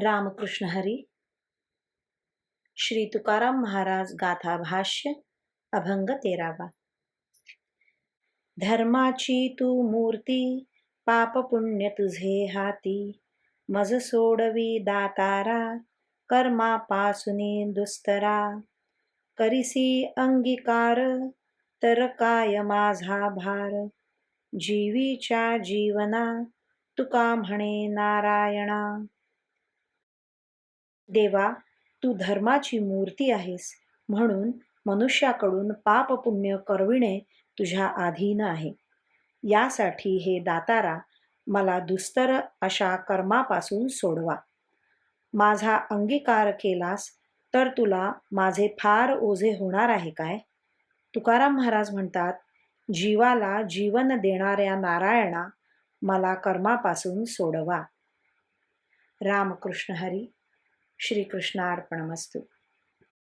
रामकृष्ण हरी। श्री तुकाराम महाराज गाथा भाष्य अभंग तेरावा। धर्माची तू मूर्ती पाप पुण्य तुझे हाती। मज सोडवी दातारा कर्मापासुनी दुस्तरा। करिसी अंगीकार तर काय माझा भार। जीवीच्या जीवना तुका म्हणे नारायणा। देवा तू धर्माची मूर्ती आहेस म्हणून मनुष्याकडून पाप पुण्य करविणे तुझ्या अधीन आहे. यासाठी हे दातारा मला दुस्तर अशा कर्मापासून सोडवा. माझा अंगीकार केलास तर तुला माझे फार ओझे होणार आहे काय? तुकाराम महाराज म्हणतात जीवाला जीवन देणाऱ्या नारायणा मला कर्मापासून सोडवा. रामकृष्ण हरी. श्रीकृष्णार्पणमस्तु।